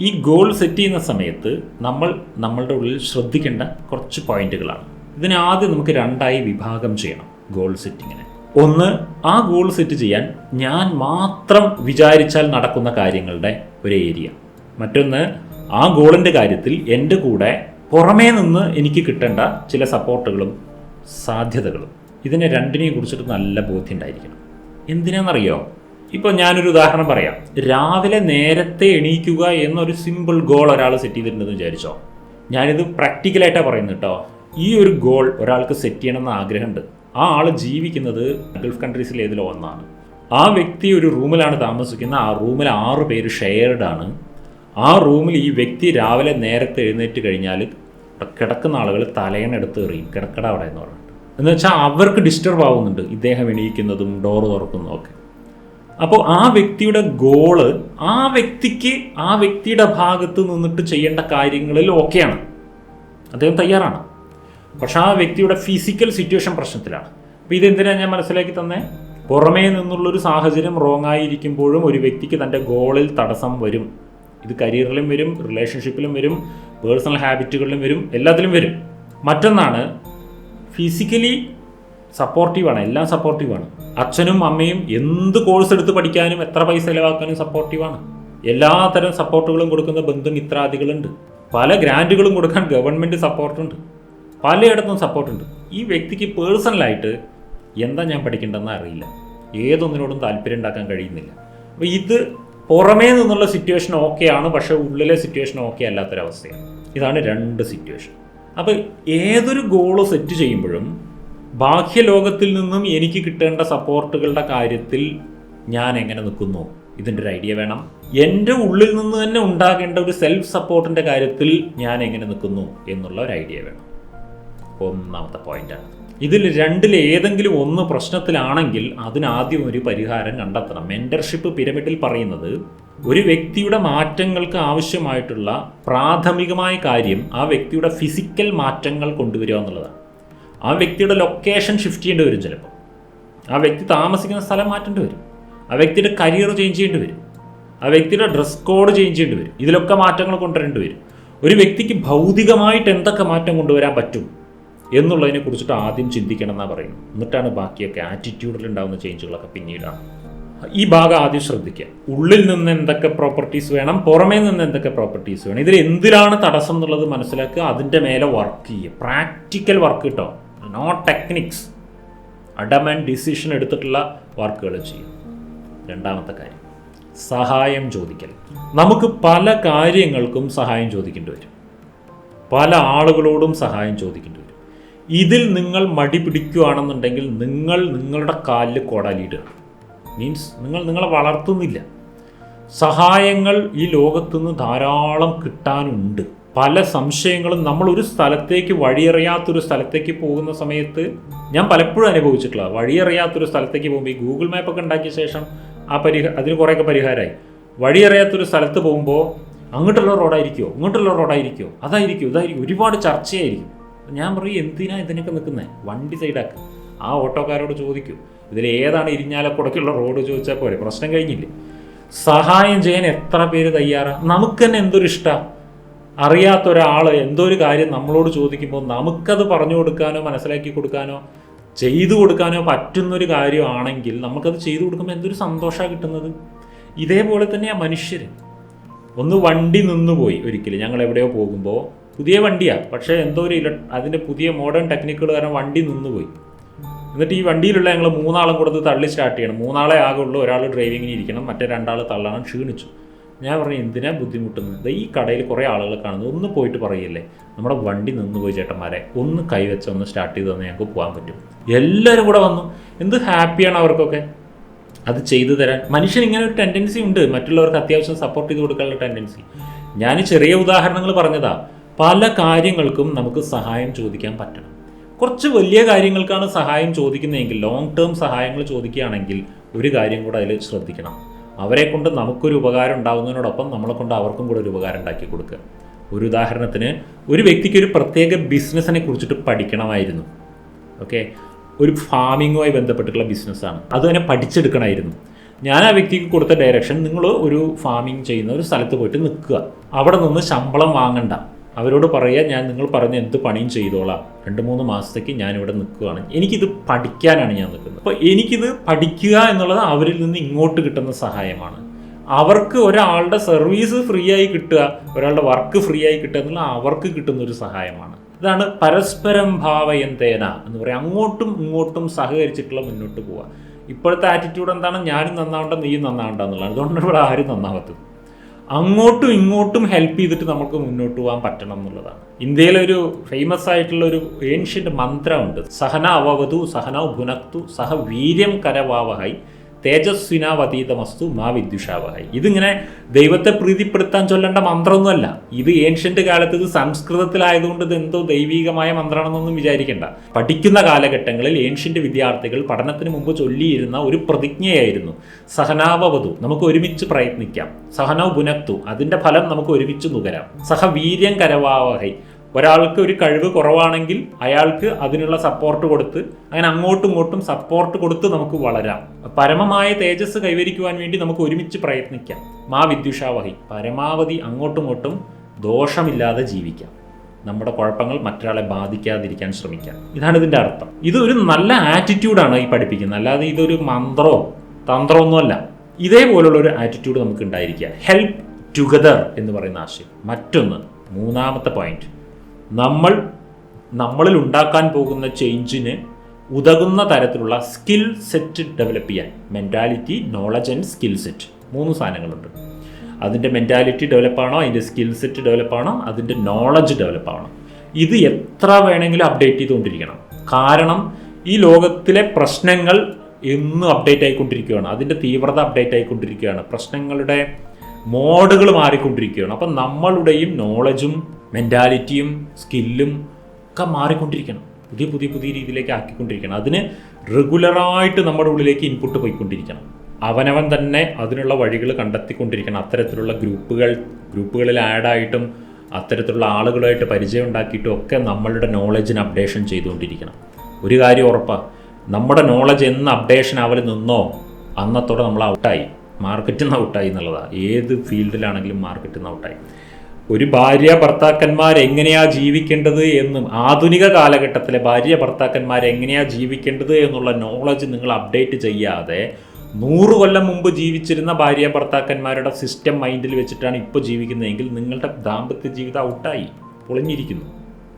ഈ goal set ചെയ്യുന്ന സമയത്ത് നമ്മൾ നമ്മളുടെ ഉള്ളിൽ ശ്രദ്ധിക്കേണ്ട കുറച്ച് പോയിന്റുകളാണ്. ഇതിനെ ആദ്യം നമുക്ക് രണ്ടായി വിഭാഗം ചെയ്യണം ഗോൾ സെറ്റിങ്ങിനെ ഒന്ന് ആ ഗോൾ സെറ്റ് ചെയ്യാൻ ഞാൻ മാത്രം വിചാരിച്ചാൽ നടക്കുന്ന കാര്യങ്ങളുടെ ഒരു ഏരിയ മറ്റൊന്ന് ആ ഗോളിന്റെ കാര്യത്തിൽ എന്റെ കൂടെ പുറമേ നിന്ന് എനിക്ക് കിട്ടേണ്ട ചില സപ്പോർട്ടുകളും സാധ്യതകളും. ഇതിനെ രണ്ടിനെയും കുറിച്ചിട്ട് നല്ല ബോധ്യം ഉണ്ടായിരിക്കണം. എന്തിനാണെന്നറിയോ? ഇപ്പോൾ ഞാനൊരു ഉദാഹരണം പറയാം. രാവിലെ നേരത്തെ എണീക്കുക എന്നൊരു സിമ്പിൾ ഗോൾ ഒരാൾ സെറ്റ് ചെയ്തിട്ടുണ്ടെന്ന് വിചാരിച്ചോ? ഞാനിത് പ്രാക്ടിക്കലായിട്ടാണ് പറയുന്നത് കേട്ടോ ഈ ഒരു ഗോൾ ഒരാൾക്ക് സെറ്റ് ചെയ്യണമെന്ന് ആഗ്രഹമുണ്ട്. ആ ആൾ ജീവിക്കുന്നത് ഗൾഫ് കൺട്രീസിൽ ഏതിലോ ഒന്നാണ്. ആ വ്യക്തി ഒരു റൂമിലാണ് താമസിക്കുന്നത്. ആ റൂമിൽ ആറ് പേര് ഷെയർഡ് ആണ്. ആ റൂമിൽ ഈ വ്യക്തി രാവിലെ നേരത്തെ എഴുന്നേറ്റ് കഴിഞ്ഞാൽ കിടക്കുന്ന ആളുകൾ തലയണെടുത്ത് എറിയും. കിടക്കട അവിടെ എന്ന് പറഞ്ഞിട്ട്. എന്ന് വെച്ചാൽ അവർക്ക് ഡിസ്റ്റർബ് ആവുന്നുണ്ട്. ഇദ്ദേഹം എണീക്കുന്നതും ഡോറ് തുറക്കുന്നതും ഒക്കെ. അപ്പോൾ ആ വ്യക്തിയുടെ ഗോൾ ആ വ്യക്തിക്ക് ആ വ്യക്തിയുടെ ഭാഗത്ത് നിന്നിട്ട് ചെയ്യേണ്ട കാര്യങ്ങളിൽ ഓക്കെയാണ്. അദ്ദേഹം തയ്യാറാണ്. പക്ഷെ ആ വ്യക്തിയുടെ ഫിസിക്കൽ സിറ്റുവേഷൻ പ്രശ്നത്തിലാണ്. അപ്പോൾ ഇതെന്തിനാണ് ഞാൻ മനസ്സിലാക്കി തന്നെ? പുറമേ നിന്നുള്ളൊരു സാഹചര്യം റോങ് ആയിരിക്കുമ്പോഴും ഒരു വ്യക്തിക്ക് തന്റെ ഗോളിൽ തടസ്സം വരും. ഇത് കരിയറിലും വരും റിലേഷൻഷിപ്പിലും വരും പേഴ്സണൽ ഹാബിറ്റുകളിലും വരും എല്ലാത്തിലും വരും. മറ്റൊന്നാണ് ഫിസിക്കലി സപ്പോർട്ടീവാണ് എല്ലാം സപ്പോർട്ടീവാണ് അച്ഛനും അമ്മയും എന്ത് കോഴ്സ് എടുത്ത് പഠിക്കാനും എത്ര പൈസ ചിലവാക്കാനും സപ്പോർട്ടീവാണ് എല്ലാ തരം സപ്പോർട്ടുകളും കൊടുക്കുന്ന ബന്ധുമിത്രാദികളുണ്ട് പല ഗ്രാന്റുകളും കൊടുക്കാൻ ഗവൺമെന്റ് സപ്പോർട്ടുണ്ട് പലയിടത്തും സപ്പോർട്ടുണ്ട് ഈ വ്യക്തിക്ക് പേഴ്സണലായിട്ട് എന്താ ഞാൻ പഠിക്കേണ്ടതെന്ന് അറിയില്ല. ഏതൊന്നിനോടും താല്പര്യം ഉണ്ടാക്കാൻ കഴിയുന്നില്ല. അപ്പോൾ ഇത് പുറമേ നിന്നുള്ള സിറ്റുവേഷൻ ഓക്കെയാണ് പക്ഷേ ഉള്ളിലെ സിറ്റുവേഷൻ ഓക്കെ അല്ലാത്തൊരവസ്ഥയാണ്. ഇതാണ് രണ്ട് സിറ്റുവേഷൻ അപ്പോൾ ഏതൊരു ഗോൾ സെറ്റ് ചെയ്യുമ്പോഴും ബാഹ്യലോകത്തിൽ നിന്നും എനിക്ക് കിട്ടേണ്ട സപ്പോർട്ടുകളുടെ കാര്യത്തിൽ ഞാൻ എങ്ങനെ നിൽക്കുന്നു? ഇതിന്റെ ഒരു ഐഡിയ വേണം. എന്റെ ഉള്ളിൽ നിന്ന് തന്നെ ഉണ്ടാകേണ്ട ഒരു സെൽഫ് സപ്പോർട്ടിന്റെ കാര്യത്തിൽ ഞാൻ എങ്ങനെ നിൽക്കുന്നു എന്നുള്ള ഒരു ഐഡിയ വേണം. ഒന്നാമത്തെ പോയിന്റാണ് ഇതിൽ രണ്ടിൽ ഏതെങ്കിലും ഒന്ന് പ്രശ്നത്തിലാണെങ്കിൽ അതിനാദ്യം ഒരു പരിഹാരം കണ്ടെത്തണം. മെന്റർഷിപ്പ് പിരമിഡിൽ പറയുന്നത് ഒരു വ്യക്തിയുടെ മാറ്റങ്ങൾക്ക് ആവശ്യമായിട്ടുള്ള പ്രാഥമികമായ കാര്യം ആ വ്യക്തിയുടെ ഫിസിക്കൽ മാറ്റങ്ങൾ കൊണ്ടുവരിക എന്നുള്ളതാണ്. ആ വ്യക്തിയുടെ ലൊക്കേഷൻ ഷിഫ്റ്റ് ചെയ്യേണ്ടി വരും ചിലപ്പോൾ. ആ വ്യക്തി താമസിക്കുന്ന സ്ഥലം മാറ്റേണ്ടി വരും. ആ വ്യക്തിയുടെ കരിയർ ചേഞ്ച് ചെയ്യേണ്ടി വരും. ആ വ്യക്തിയുടെ ഡ്രസ് കോഡ് ചേഞ്ച് ചെയ്യേണ്ടി വരും. ഇതിലൊക്കെ മാറ്റങ്ങൾ കൊണ്ടുവരേണ്ടി വരും. ഒരു വ്യക്തിക്ക് ഭൗതികമായിട്ട് എന്തൊക്കെ മാറ്റം കൊണ്ടുവരാൻ പറ്റും എന്നുള്ളതിനെ കുറിച്ചിട്ട് ആദ്യം ചിന്തിക്കണം എന്നാണ് പറയുന്നത്. എന്നിട്ടാണ് ബാക്കിയൊക്കെ ആറ്റിറ്റ്യൂഡിൽ ഉണ്ടാകുന്ന ചേഞ്ചുകളൊക്കെ പിന്നീടാണ് ഈ ഭാഗം ആദ്യം ശ്രദ്ധിക്കുക. ഉള്ളിൽ നിന്ന് എന്തൊക്കെ പ്രോപ്പർട്ടീസ് വേണം പുറമേ നിന്ന് എന്തൊക്കെ പ്രോപ്പർട്ടീസ് വേണം. ഇതിൽ എന്തിലാണ് തടസ്സം എന്നുള്ളത് മനസ്സിലാക്കുക. അതിന്റെ മേലെ വർക്ക് ചെയ്യുക. പ്രാക്ടിക്കൽ വർക്ക് കിട്ടോ. നോ ടെക്നിക്സ് അഡമൻ ഡിസിഷൻ എടുത്തിട്ടുള്ള വർക്കുകൾ ചെയ്യും. രണ്ടാമത്തെ കാര്യം. സഹായം ചോദിക്കൽ. നമുക്ക് പല കാര്യങ്ങൾക്കും സഹായം ചോദിക്കേണ്ടി വരും. പല ആളുകളോടും സഹായം ചോദിക്കേണ്ടി വരും. ഇതിൽ നിങ്ങൾ മടി പിടിക്കുകയാണെന്നുണ്ടെങ്കിൽ നിങ്ങൾ നിങ്ങളുടെ കാലിൽ കോടാലിയിടുക. മീൻസ് നിങ്ങൾ നിങ്ങളെ വളർത്തുന്നില്ല. സഹായങ്ങൾ ഈ ലോകത്തുനിന്ന് ധാരാളം കിട്ടാനുണ്ട്. പല സംശയങ്ങളും നമ്മൾ ഒരു സ്ഥലത്തേക്ക് വഴിയറിയാത്തൊരു സ്ഥലത്തേക്ക് പോകുന്ന സമയത്ത് ഞാൻ പലപ്പോഴും അനുഭവിച്ചിട്ടുള്ള വഴിയറിയാത്തൊരു സ്ഥലത്തേക്ക് പോകുമ്പോൾ ഈ ഗൂഗിൾ മാപ്പൊക്കെ ഉണ്ടാക്കിയ ശേഷം ആ പരിഹ അതിന് കുറേയൊക്കെ പരിഹാരമായി വഴിയറിയാത്തൊരു സ്ഥലത്ത് പോകുമ്പോൾ അങ്ങോട്ടുള്ള റോഡായിരിക്കുമോ ഇങ്ങോട്ടുള്ള റോഡായിരിക്കുമോ അതായിരിക്കും ഇതായിരിക്കും ഒരുപാട് ചർച്ചയായിരിക്കും. ഞാൻ പറയും എന്തിനാ ഇതിനൊക്കെ നിൽക്കുന്നത് വണ്ടി സൈഡാക്ക്. ആ ഓട്ടോക്കാരോട് ചോദിക്കും ഇതിൽ ഏതാണ് ഇരിഞ്ഞാലക്കുടക്കുള്ള റോഡ്? ചോദിച്ചാൽ പോരെ പ്രശ്നം കഴിഞ്ഞില്ലേ? സഹായം ചെയ്യാൻ എത്ര പേര് തയ്യാറാണ് നമുക്ക് തന്നെ എന്തൊരു ഇഷ്ടമാണ് അറിയാത്ത ഒരാൾ എന്തോ ഒരു കാര്യം നമ്മളോട് ചോദിക്കുമ്പോൾ നമുക്കത് പറഞ്ഞു കൊടുക്കാനോ മനസ്സിലാക്കി കൊടുക്കാനോ ചെയ്തു കൊടുക്കാനോ പറ്റുന്നൊരു കാര്യമാണെങ്കിൽ നമുക്കത് ചെയ്തു കൊടുക്കുമ്പോൾ എന്തൊരു സന്തോഷമാണ് കിട്ടുന്നത്? ഇതേപോലെ തന്നെയാണ് മനുഷ്യർ ഒന്ന് വണ്ടി നിന്നുപോയി ഒരിക്കലും. ഞങ്ങൾ എവിടെയോ പോകുമ്പോൾ പുതിയ വണ്ടിയാണ് പക്ഷേ എന്തോ ഒരു ഇല അതിന്റെ പുതിയ മോഡേൺ ടെക്നിക്കുകൾ കാരണം വണ്ടി നിന്നുപോയി. എന്നിട്ട് ഈ വണ്ടിയിലുള്ള ഞങ്ങൾ മൂന്നാളും കൊടുത്ത് തള്ളി സ്റ്റാർട്ട് ചെയ്യണം. മൂന്നാളെ ആകെ ഉള്ളൂ ഒരാൾ ഡ്രൈവിങ്ങിന് ഇരിക്കണം. മറ്റേ രണ്ടാൾ തള്ളണം. ക്ഷീണിച്ചു. ഞാൻ പറഞ്ഞു എന്തിനാ ബുദ്ധിമുട്ടുന്നത്? ഈ കടയിൽ കുറേ ആളുകൾ കാണുന്നു. ഒന്ന് പോയിട്ട് പറയില്ലേ? നമ്മുടെ വണ്ടി നിന്ന് പോയി ചേട്ടന്മാരെ. ഒന്ന് കൈവച്ച് ഒന്ന് സ്റ്റാർട്ട് ചെയ്ത് തന്നെ ഞങ്ങൾക്ക് പോകാൻ പറ്റും. എല്ലാവരും കൂടെ വന്നു. എന്ത് ഹാപ്പിയാണ് അവർക്കൊക്കെ? അത് ചെയ്തു തരാൻ. മനുഷ്യൻ ഇങ്ങനെ ഒരു ടെൻഡൻസി ഉണ്ട്. മറ്റുള്ളവർക്ക് അത്യാവശ്യം സപ്പോർട്ട് ചെയ്ത് കൊടുക്കാനുള്ള ടെൻഡൻസി ഞാൻ ചെറിയ ഉദാഹരണങ്ങൾ പറഞ്ഞതാ. പല കാര്യങ്ങൾക്കും നമുക്ക് സഹായം ചോദിക്കാൻ പറ്റണം. കുറച്ച് വലിയ കാര്യങ്ങൾക്കാണ് സഹായം ചോദിക്കുന്നതെങ്കിൽ ലോങ് ടേം സഹായങ്ങൾ ചോദിക്കുകയാണെങ്കിൽ ഒരു കാര്യം കൂടെ അതിൽ ശ്രദ്ധിക്കണം. അവരെ കൊണ്ട് നമുക്കൊരു ഉപകാരം ഉണ്ടാകുന്നതിനോടൊപ്പം നമ്മളെ കൊണ്ട് അവർക്കും കൂടെ ഒരു ഉപകാരം ഉണ്ടാക്കി കൊടുക്കുക. ഒരു ഉദാഹരണത്തിന് ഒരു വ്യക്തിക്ക് ഒരു പ്രത്യേക ബിസിനസ്സിനെ കുറിച്ചിട്ട് പഠിക്കണമായിരുന്നു. ഓക്കെ? ഒരു ഫാമിങ്ങുമായി ബന്ധപ്പെട്ടിട്ടുള്ള ബിസിനസ്സാണ്. അത് തന്നെ പഠിച്ചെടുക്കണമായിരുന്നു. ഞാൻ ആ വ്യക്തിക്ക് കൊടുത്ത ഡയറക്ഷൻ നിങ്ങൾ ഒരു ഫാമിംഗ് ചെയ്യുന്ന ഒരു സ്ഥലത്ത് പോയിട്ട് നിൽക്കുക. അവിടെ നിന്ന് ശമ്പളം വാങ്ങണ്ട. അവരോട് പറയുക ഞാൻ നിങ്ങൾ പറഞ്ഞ എന്ത് പണിയും ചെയ്തോളാം. രണ്ട് മൂന്ന് മാസത്തേക്ക് ഞാൻ ഇവിടെ നിൽക്കുകയാണ്. എനിക്കിത് പഠിക്കാനാണ് ഞാൻ നിൽക്കുന്നത്. അപ്പോൾ എനിക്കിത് പഠിക്കുക എന്നുള്ളത് അവരിൽ നിന്ന് ഇങ്ങോട്ട് കിട്ടുന്ന സഹായമാണ്. അവർക്ക് ഒരാളുടെ സർവീസ് ഫ്രീ ആയി കിട്ടുക ഒരാളുടെ വർക്ക് ഫ്രീ ആയി കിട്ടുക എന്നുള്ള അവർക്ക് കിട്ടുന്ന ഒരു സഹായമാണ്. ഇതാണ് പരസ്പരം ഭാവയന്തേന എന്ന് പറയാം. അങ്ങോട്ടും ഇങ്ങോട്ടും സഹകരിച്ചിട്ടുള്ള മുന്നോട്ട് പോവുക. ഇപ്പോഴത്തെ ആറ്റിറ്റ്യൂഡ് എന്താണ്? ഞാനും നന്നാവണ്ട നീയും നന്നാവണ്ട എന്നുള്ളതാണ്. അതുകൊണ്ടാണ് ഇവിടെ ആരും നന്നാവാത്തത്. അങ്ങോട്ടും ഇങ്ങോട്ടും ഹെൽപ്പ് ചെയ്തിട്ട് നമുക്ക് മുന്നോട്ട് പോകാൻ പറ്റണം എന്നുള്ളതാണ്. ഇന്ത്യയിലൊരു ഫേമസ് ആയിട്ടുള്ള ഒരു ഏൻഷ്യന്റ് മന്ത്രമുണ്ട്. സഹന അവവതു സഹന ഭുനക്തു സഹ വീര്യം കരവാവഹൈ. തേജസ്വിനാവതീതമസ്തു മാ വിദ്യുഷാവഹായി ഇതിങ്ങനെ ദൈവത്തെ പ്രീതിപ്പെടുത്താൻ ചൊല്ലേണ്ട മന്ത്രമൊന്നുമല്ല. ഇത് ഏൻഷ്യന്റ് കാലത്ത് ഇത് സംസ്കൃതത്തിലായതുകൊണ്ട് ഇത് എന്തോ ദൈവീകമായ മന്ത്രമാണെന്നൊന്നും വിചാരിക്കേണ്ട. പഠിക്കുന്ന കാലഘട്ടങ്ങളിൽ ഏൻഷ്യന്റ് വിദ്യാർത്ഥികൾ പഠനത്തിന് മുമ്പ് ചൊല്ലിയിരുന്ന ഒരു പ്രതിജ്ഞയായിരുന്നു. സഹനാവവതു നമുക്ക് ഒരുമിച്ച് പ്രയത്നിക്കാം. സഹനവ് പുനക്തു അതിന്റെ ഫലം നമുക്ക് ഒരുമിച്ച് നുകരാം. സഹ വീര്യം കരവാവഹൈ ഒരാൾക്ക് ഒരു കഴിവ് കുറവാണെങ്കിൽ അയാൾക്ക് അതിനുള്ള സപ്പോർട്ട് കൊടുത്ത് അങ്ങനെ അങ്ങോട്ടും ഇങ്ങോട്ടും സപ്പോർട്ട് കൊടുത്ത് നമുക്ക് വളരാം. പരമമായ തേജസ് കൈവരിക്കുവാൻ വേണ്ടി നമുക്ക് ഒരുമിച്ച് പ്രയത്നിക്കാം. മാ വിദ്യുഷാവഹി പരമാവധി അങ്ങോട്ടും ഇങ്ങോട്ടും ദോഷമില്ലാതെ ജീവിക്കാം. നമ്മുടെ കുഴപ്പങ്ങൾ മറ്റൊരാളെ ബാധിക്കാതിരിക്കാൻ ശ്രമിക്കാം. ഇതാണ് ഇതിന്റെ അർത്ഥം. ഇത് ഒരു നല്ല ആറ്റിറ്റ്യൂഡാണ് ഈ പഠിപ്പിക്കുന്നത്. അല്ലാതെ ഇതൊരു മന്ത്രമോ തന്ത്രമൊന്നുമല്ല ഇതേപോലുള്ള ഒരു ആറ്റിറ്റ്യൂഡ് നമുക്ക് ഉണ്ടായിരിക്കുക ഹെൽപ്പ് ടുഗദർ എന്ന് പറയുന്ന ആശയം. മറ്റൊന്ന് മൂന്നാമത്തെ പോയിന്റ് നമ്മൾ നമ്മളിൽ ഉണ്ടാക്കാൻ പോകുന്ന ചേഞ്ചിന് ഉതകുന്ന തരത്തിലുള്ള സ്കിൽ സെറ്റ് ഡെവലപ്പ് ചെയ്യാൻ. Mentality knowledge and skill set മൂന്ന് സാധനങ്ങളുണ്ട്. അതിന്റെ മെന്റാലിറ്റി ഡെവലപ്പാണോ അതിന്റെ സ്കിൽ സെറ്റ് ഡെവലപ്പാണോ അതിന്റെ നോളജ് ഡെവലപ്പാണോ ഇത് എത്ര വേണമെങ്കിലും അപ്ഡേറ്റ് ചെയ്തുകൊണ്ടിരിക്കണം. കാരണം ഈ ലോകത്തിലെ പ്രശ്നങ്ങൾ എന്നും അപ്ഡേറ്റ് ആയിക്കൊണ്ടിരിക്കുകയാണ്. അതിന്റെ തീവ്രത അപ്ഡേറ്റ് ആയിക്കൊണ്ടിരിക്കുകയാണ്. പ്രശ്നങ്ങളുടെ മോഡുകൾ മാറിക്കൊണ്ടിരിക്കുകയാണ്. അപ്പം നമ്മളുടെയും നോളജും മെന്റാലിറ്റിയും സ്കില്ലും ഒക്കെ മാറിക്കൊണ്ടിരിക്കണം. പുതിയ പുതിയ പുതിയ രീതിയിലേക്ക് ആക്കിക്കൊണ്ടിരിക്കണം. അതിന് റെഗുലറായിട്ട് നമ്മുടെ ഉള്ളിലേക്ക് ഇൻപുട്ട് പോയിക്കൊണ്ടിരിക്കണം. അവനവൻ തന്നെ അതിനുള്ള വഴികൾ കണ്ടെത്തിക്കൊണ്ടിരിക്കണം. അത്തരത്തിലുള്ള ഗ്രൂപ്പുകൾ ഗ്രൂപ്പുകളിൽ ആഡായിട്ടും അത്തരത്തിലുള്ള ആളുകളായിട്ട് പരിചയം ഉണ്ടാക്കിയിട്ടും ഒക്കെ നമ്മളുടെ നോളജിന് അപ്ഡേഷൻ ചെയ്തുകൊണ്ടിരിക്കണം. ഒരു കാര്യം ഉറപ്പാണ് നമ്മുടെ നോളജ് എന്ന് അപ്ഡേഷൻ ആവൽ നിന്നോ അന്നത്തോടെ നമ്മൾ ഔട്ടായി മാർക്കറ്റിൽ നൗട്ടായി എന്നുള്ളതാണ് ഏത് ഫീൽഡിലാണെങ്കിലും മാർക്കറ്റ് നൗട്ടായി ഒരു ഭാര്യ ഭർത്താക്കന്മാർ എങ്ങനെയാ ജീവിക്കേണ്ടത് എന്നും ആധുനിക കാലഘട്ടത്തിലെ ഭാര്യ ഭർത്താക്കന്മാർ എങ്ങനെയാ ജീവിക്കേണ്ടത് എന്നുള്ള നോളജ് നിങ്ങൾ അപ്ഡേറ്റ് ചെയ്യാതെ നൂറ് കൊല്ലം മുമ്പ് ജീവിച്ചിരുന്ന ഭാര്യ ഭർത്താക്കന്മാരുടെ സിസ്റ്റം മൈൻഡിൽ വെച്ചിട്ടാണ് ഇപ്പോൾ ജീവിക്കുന്നതെങ്കിൽ നിങ്ങളുടെ ദാമ്പത്യ ജീവിതം ഔട്ടായി പൊളിഞ്ഞിരിക്കുന്നു.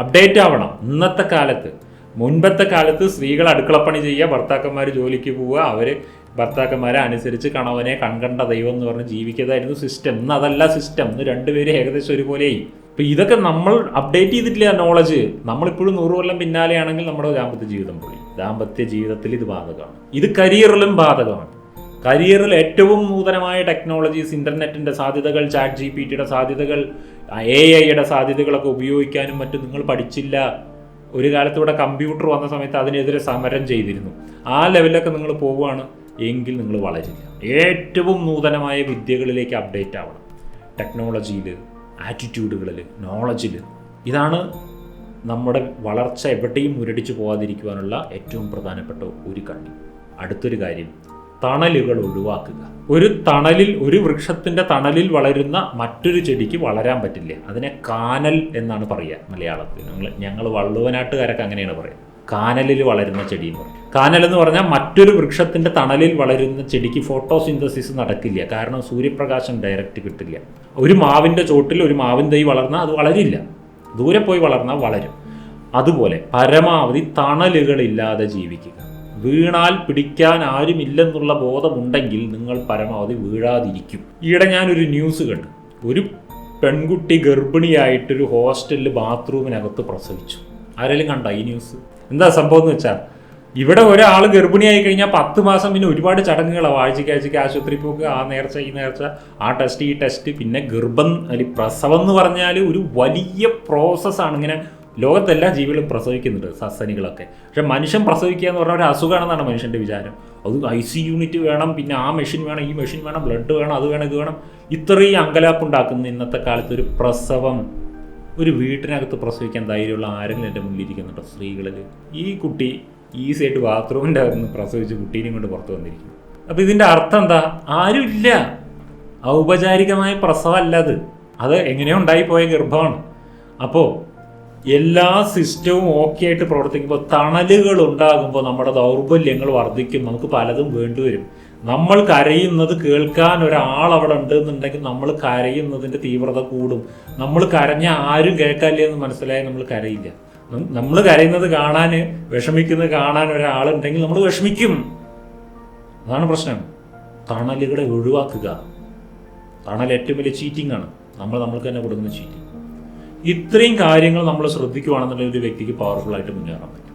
അപ്ഡേറ്റ് ആവണം. ഇന്നത്തെ കാലത്ത് മുൻപത്തെ കാലത്ത് സ്ത്രീകൾ അടുക്കളപ്പണി ചെയ്യുക ഭർത്താക്കന്മാർ ജോലിക്ക് പോവുക അവർ ഭർത്താക്കന്മാരെ അനുസരിച്ച് കണവനെ കൺകണ്ട ദൈവം എന്ന് പറഞ്ഞ് ജീവിക്കുന്നതായിരുന്നു സിസ്റ്റം ഇന്ന് അതല്ല സിസ്റ്റം ഇന്ന് രണ്ടുപേരും ഏകദേശം ഒരുപോലെയായി. ഇപ്പം ഇതൊക്കെ നമ്മൾ അപ്ഡേറ്റ് ചെയ്തിട്ടില്ല നോളജ് നമ്മളിപ്പോഴും നൂറ് കൊല്ലം പിന്നാലെയാണെങ്കിൽ നമ്മുടെ ദാമ്പത്യ ജീവിതം പോയി. ദാമ്പത്യ ജീവിതത്തിൽ ഇത് ബാധകമാണ്. ഇത് കരിയറിലും ബാധകമാണ്. കരിയറിൽ ഏറ്റവും നൂതനമായ ടെക്നോളജീസ് ഇന്റർനെറ്റിന്റെ സാധ്യതകൾ ചാറ്റ് ജി പി ടിയുടെ സാധ്യതകൾ എ ഐയുടെ സാധ്യതകളൊക്കെ ഉപയോഗിക്കാനും മറ്റും നിങ്ങൾ പഠിച്ചില്ല. ഒരു കാലത്തൂടെ കമ്പ്യൂട്ടർ വന്ന സമയത്ത് അതിനെതിരെ സമരം ചെയ്തിരുന്നു. ആ ലെവലിലൊക്കെ നിങ്ങൾ പോവുകയാണ്. എങ്കിൽ നിങ്ങൾ വളരില്ല ഏറ്റവും നൂതനമായ വിദ്യകളിലേക്ക് അപ്ഡേറ്റ് ആവണം. ടെക്നോളജിയിൽ ആറ്റിറ്റ്യൂഡുകളിൽ നോളജിൽ ഇതാണ് നമ്മുടെ വളർച്ച എവിടെയും മുരടിച്ചു പോകാതിരിക്കുവാനുള്ള ഏറ്റവും പ്രധാനപ്പെട്ട ഒരു കണ്ണി. അടുത്തൊരു കാര്യം തണലുകൾ ഒഴിവാക്കുക. ഒരു തണലിൽ ഒരു വൃക്ഷത്തിന്റെ തണലിൽ വളരുന്ന മറ്റൊരു ചെടിക്ക് വളരാൻ പറ്റില്ല. അതിനെ കാനൽ എന്നാണ് പറയുക മലയാളത്തിൽ. ഞങ്ങൾ ഞങ്ങൾ വള്ളുവനാട്ടുകാരൊക്കെ അങ്ങനെയാണ് പറയുക. കാനലിൽ വളരുന്ന ചെടി എന്ന് പറയും കാനൽ എന്ന് പറഞ്ഞാൽ മറ്റൊരു വൃക്ഷത്തിന്റെ തണലിൽ വളരുന്ന ചെടിക്ക് ഫോട്ടോസിന്തസിസ് നടക്കില്ല. കാരണം സൂര്യപ്രകാശം ഡയറക്റ്റ് കിട്ടില്ല. ഒരു മാവിന്റെ ചോട്ടിൽ ഒരു മാവിൻ തൈ വളർന്നാൽ അത് വളരില്ല. ദൂരെ പോയി വളർന്നാൽ വളരും. അതുപോലെ പരമാവധി തണലുകളില്ലാതെ ജീവിക്കുക. വീണാൽ പിടിക്കാൻ ആരുമില്ലെന്നുള്ള ബോധമുണ്ടെങ്കിൽ നിങ്ങൾ പരമാവധി വീഴാതിരിക്കും. ഈയിടെ ഞാനൊരു ന്യൂസ് കണ്ടു. ഒരു പെൺകുട്ടി ഗർഭിണിയായിട്ടൊരു ഹോസ്റ്റലിൽ ബാത്റൂമിനകത്ത് പ്രസവിച്ചു. ആരെങ്കിലും കണ്ട ഈ ന്യൂസ്? എന്താ സംഭവം എന്ന് വെച്ചാൽ ഇവിടെ ഒരാൾ ഗർഭിണിയായി കഴിഞ്ഞാൽ പത്ത് മാസം പിന്നെ ഒരുപാട് ചടങ്ങുകളാണ് ആഴ്ചയ്ക്ക് ആഴ്ചയ്ക്ക് ആശുപത്രി പോക്ക് ആ നേർച്ച ഈ നേർച്ച ആ ടെസ്റ്റ് ഈ ടെസ്റ്റ് പിന്നെ ഗർഭം അല്ലെങ്കിൽ പ്രസവം എന്ന് പറഞ്ഞാൽ ഒരു വലിയ പ്രോസസ്സാണ് ഇങ്ങനെ ലോകത്തെല്ലാ ജീവികളും പ്രസവിക്കുന്നുണ്ട് സസ്തനികളൊക്കെ പക്ഷെ മനുഷ്യൻ പ്രസവിക്കുക എന്ന് പറഞ്ഞാൽ ഒരു അസുഖമാണെന്നാണ് മനുഷ്യന്റെ വിചാരം. അത് ഐ സി യൂണിറ്റ് വേണം പിന്നെ ആ മെഷീൻ വേണം ഈ മെഷീൻ വേണം ബ്ലഡ് വേണം അത് വേണം ഇത് വേണം. ഇത്രയും അങ്കലാപ്പുണ്ടാക്കുന്ന ഇന്നത്തെ കാലത്ത് ഒരു പ്രസവം. ഒരു വീട്ടിനകത്ത് പ്രസവിക്കാൻ ധൈര്യമുള്ള ആരെങ്കിലും എന്റെ മുന്നിൽ ഇരിക്കുന്നുണ്ടോ സ്ത്രീകളിൽ ഈ കുട്ടി ഈസി ആയിട്ട് ബാത്റൂമിന്റെ അകത്ത് നിന്ന് പ്രസവിച്ച് കുട്ടീനെയും കൊണ്ട് പുറത്ത് വന്നിരിക്കുന്നു. അപ്പോൾ ഇതിന്റെ അർത്ഥം എന്താ? ആരുമില്ല. ഔപചാരികമായ പ്രസവമല്ല അത്. അത് എങ്ങനെയോ ഉണ്ടായിപ്പോയ ഗർഭമാണ്. അപ്പോൾ എല്ലാ സിസ്റ്റവും ഓക്കെ ആയിട്ട് പ്രവർത്തിക്കുമ്പോൾ തണലുകൾ ഉണ്ടാകുമ്പോൾ നമ്മുടെ ദൗർബല്യങ്ങൾ വർദ്ധിക്കും. നമുക്ക് പലതും വേണ്ടിവരും നമ്മൾ കരയുന്നത് കേൾക്കാൻ ഒരാൾ അവിടെ ഉണ്ട് എന്നുണ്ടെങ്കിൽ നമ്മൾ കരയുന്നതിന്റെ തീവ്രത കൂടും. നമ്മൾ കരഞ്ഞ ആരും കേൾക്കാല്ലേ എന്ന് മനസ്സിലായാൽ നമ്മൾ കരയില്ല. നമ്മൾ കരയുന്നത് കാണാൻ വിഷമിക്കുന്നത് കാണാൻ ഒരാളുണ്ടെങ്കിൽ നമ്മൾ വിഷമിക്കും. അതാണ് പ്രശ്നം. തണലുകളെ ഒഴിവാക്കുക. തണൽ ഏറ്റവും വലിയ ചീറ്റിംഗ് ആണ്. നമ്മൾ നമ്മൾക്ക് തന്നെ കൊടുക്കുന്ന ചീറ്റിംഗ് ഇത്രയും കാര്യങ്ങൾ നമ്മൾ ശ്രദ്ധിക്കുകയാണെന്നുണ്ടെങ്കിൽ ഒരു വ്യക്തിക്ക് പവർഫുൾ ആയിട്ട് മുന്നേറാൻ പറ്റും.